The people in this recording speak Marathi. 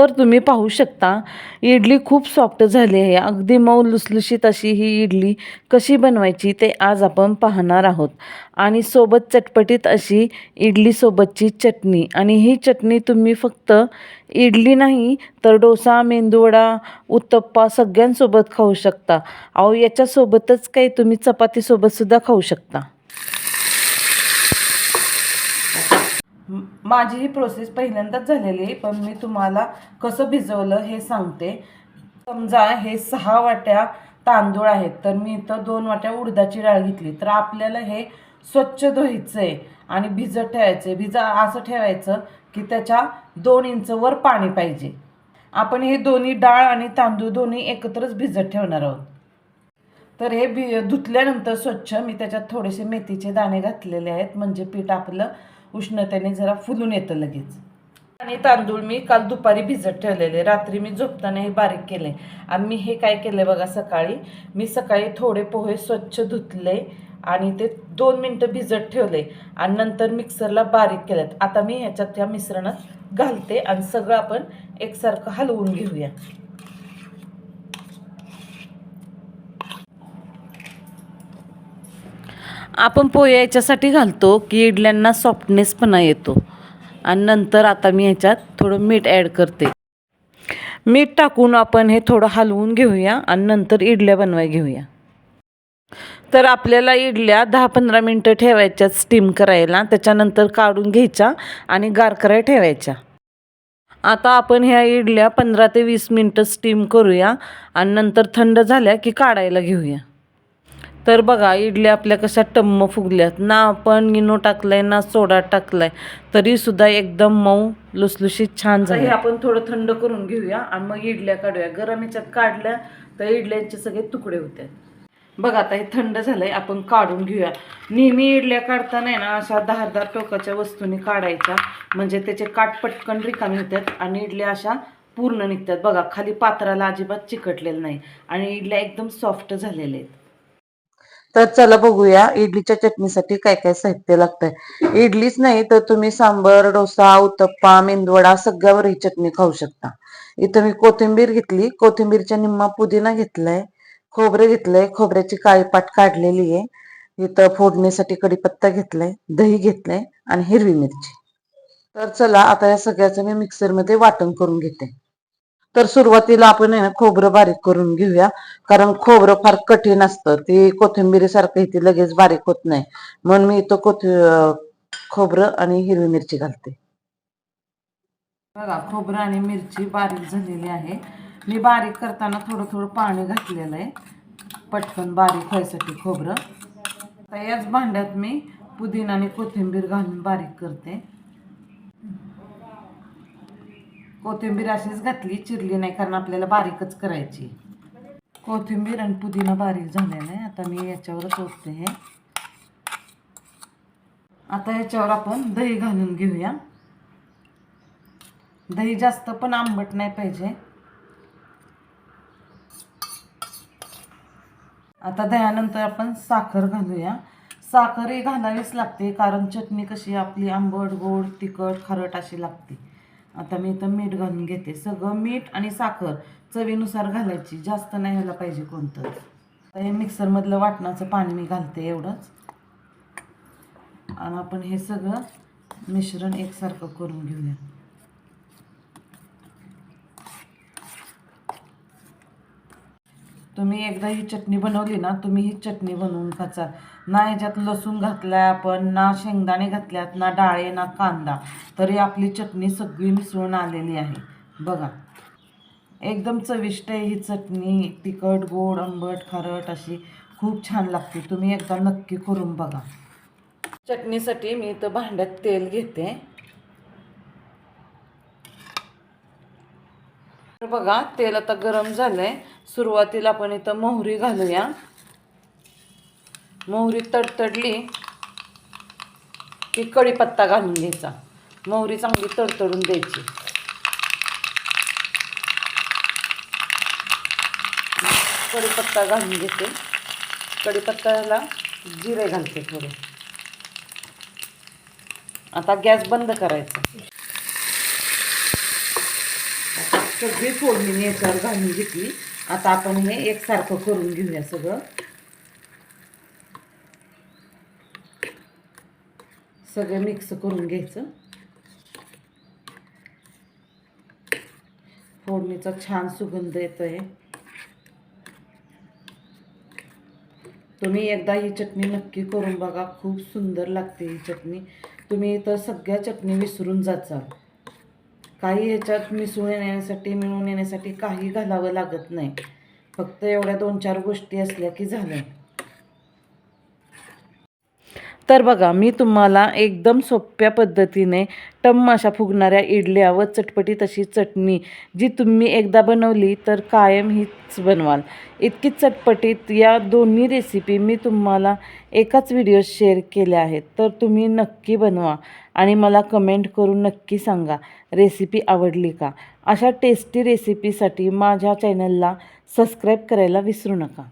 तर तुम्ही पाहू शकता इडली खूप सॉफ्ट झाली आहे. अगदी मऊ लुसलुशीत अशी ही इडली कशी बनवायची ते आज आपण पाहणार आहोत. आणि सोबत चटपटीत अशी इडलीसोबतची चटणी. आणि ही चटणी तुम्ही फक्त इडली नाही तर डोसा मेंदूवडा उत्तप्पा सगळ्यांसोबत खाऊ शकता. अहो याच्यासोबतच काही तुम्ही चपातीसोबतसुद्धा खाऊ शकता म- माझी ही प्रोसेस पहिल्यांदाच झालेली आहे पण मी तुम्हाला कसं भिजवलं हे सांगते. समजा हे सहा वाट्या तांदूळ आहेत तर मी इथं दोन वाट्या उडदाची डाळ घेतली. तर आपल्याला हे स्वच्छ धुवायचं आहे आणि भिजत ठेवायचं आहे भिजा असं ठेवायचं की त्याच्या दोन इंचवर पाणी पाहिजे. आपण हे दोन्ही डाळ आणि तांदूळ दोन्ही एकत्रच भिजत ठेवणार आहोत. तर हे भि धुतल्यानंतर स्वच्छ मी त्याच्यात थोडेसे मेथीचे दाणे घातलेले आहेत म्हणजे पीठ आपलं उष्णतेने जरा फुलून येतं लगेच. आणि तांदूळ मी काल दुपारी भिजत ठेवलेले रात्री मी झोपताना हे बारीक केले. आणि मी हे काय केलं बघा सकाळी मी सकाळी थोडे पोहे स्वच्छ धुतले आणि ते दोन मिनटं भिजत ठेवले आणि नंतर मिक्सरला बारीक केल्यात. आता मी ह्याच्यात त्या मिश्रणात घालते आणि सगळं आपण एकसारखं हलवून घेऊया. आपण पोहे याच्यासाठी घालतो की इडल्यांना सॉफ्टनेसपणा येतो. आणि नंतर आता मी ह्याच्यात थोडं मीठ ॲड करते. मीठ टाकून आपण हे थोडं हलवून घेऊया आणि नंतर इडल्या बनवाय घेऊया. तर आपल्याला इडल्या दहा पंधरा मिनटं ठेवायच्या स्टीम करायला. त्याच्यानंतर काढून घ्यायच्या आणि गार करायला ठेवायच्या. आता आपण ह्या इडल्या पंधरा ते वीस मिनटं स्टीम करूया आणि नंतर थंड झाल्या की काढायला घेऊया. तर बघा इडल्या आपल्या कशा टम्म फुगल्यात. ना आपण इनो टाकलाय ना सोडा टाकलाय. तरी सुद्धा एकदम मऊ लुसलुशीत छान झाले आपण थोडं थंड करून घेऊया आणि मग इडल्या काढूया. गरम ह्याच्यात काढल्या तर इडल्यांचे सगळे तुकडे होते बघा आता हे थंड झालंय आपण काढून घेऊया. नेहमी इडल्या काढताना ना अशा धारदार टोकाच्या वस्तूंनी काढायच्या. म्हणजे त्याचे काट पटकन रिकामी होतात आणि इडल्या अशा पूर्ण निघतात. बघा खाली पात्राला अजिबात चिकटलेलं नाही. आणि इडल्या एकदम सॉफ्ट झालेल्या आहेत. तर चला बघूया इडलीच्या चटणीसाठी काय काय साहित्य लागतंय. इडलीच नाही तर तुम्ही सांबर डोसा उत्तप्पा मेंदवडा सगळ्यावर ही चटणी खाऊ शकता. इथं मी कोथिंबीर घेतली. कोथिंबीरच्या निम्मा पुदिना घेतलाय. खोबरं घेतलंय. खोबऱ्याची काळी पाट काढलेली आहे. इथं फोडणीसाठी कडीपत्ता घेतलाय. दही घेतलंय आणि हिरवी मिरची. तर चला आता या सगळ्याचं मी मिक्सरमध्ये वाटण करून घेते. तर सुरुवातीला आपण आहे ना खोबरं बारीक करून घेऊया. कारण खोबरं फार कठीण असतं. ते कोथिंबीरीसारखं इथे लगेच बारीक होत नाही. म्हणून मी इथं कोथि खोबरं आणि हिरवी मिरची घालते. बघा खोबरं आणि मिरची बारीक झालेली आहे. मी बारीक करताना थोडं थोडं पाणी घातलेलं आहे. पटकन बारीक व्हायसाठी खोबरं. याच भांड्यात मी पुदिना आणि कोथिंबीर घालून बारीक करते. कोथिंबीर अशीच घातली चिरली नाही कारण आपल्याला बारीकच करायची. कोथिंबीर आणि पुदिना बारीक झालेला आहे. आता मी याच्यावरच ओतते हे. आता याच्यावर आपण दही घालून घेऊया. दही जास्त पण आंबट नाही पाहिजे. आता दह्यानंतर आपण साखर घालूया. साखर ही घालावीच लागते कारण चटणी कशी आपली आंबट गोड तिखट खारट अशी लागते. आता मी इथं मीठ घालून घेते. सगळं मीठ आणि साखर चवीनुसार घालायची. जास्त नाही व्हायला पाहिजे कोणतं आता हे मिक्सरमधलं वाटणाचं पाणी मी घालते एवढंच. आणि आपण हे सगळं मिश्रण एकसारखं करून घेऊया. तुम्ही एकदा ही चटणी बनवली ना तुम्ही ही चटणी बनवून खाचा. ना ह्याच्यात लसूण घातलाय आपण ना शेंगदाणे घातल्यात ना डाळे ना कांदा. तरी आपली चटणी सगळी मिसळून आलेली आहे. बघा. एकदम चविष्ट आहे ही चटणी. तिखट गोड आंबट खारट अशी खूप छान लागते. तुम्ही एकदा नक्की करून बघा. चटणीसाठी मी इथं भांड्यात तेल घेते. तर बघा तेल आता गरम झालंय. सुरुवातीला आपण इथं मोहरी घालूया. मोहरी तडतडली की कढीपत्ता घालून घ्यायचा. मोहरी चांगली तडतडून द्यायची. कढीपत्ता घालून घेते. कढीपत्त्याला जिरे घालते थोडे. आता गॅस बंद करायचा. सगळी फोडणी मी याच्यावर घालून घेतली. आता आपण हे एकसारखं करून घेऊया सगळं. सगळं मिक्स करून घ्यायचं. फोडणीचा छान सुगंध येतो आहे तुम्ही एकदा ही चटणी नक्की करून बघा खूप सुंदर लागते ही चटणी. तुम्ही तर सगळ्या चटणी विसरून जाचाल काही ह्याच्यात मिसळून येण्यासाठी मिळून येण्यासाठी काही घालावं लागत नाही. फक्त एवढ्या दोन चार गोष्टी असल्या की झालं तर बघा मी तुम्हाला एकदम सोप्या पद्धतीने टम्म अशा फुगणाऱ्या इडल्या व चटपटी तशी चटणी जी तुम्ही एकदा बनवली तर कायम हीच बनवाल. इतकी चटपटीत या दोन्ही रेसिपी मी तुम्हाला एकाच व्हिडिओ शेअर केल्या आहेत तर तुम्ही नक्की बनवा आणि मला कमेंट करून नक्की सांगा रेसिपी आवडली का? अशा टेस्टी रेसिपीसाठी माझ्या चॅनलला सबस्क्राईब करायला विसरू नका.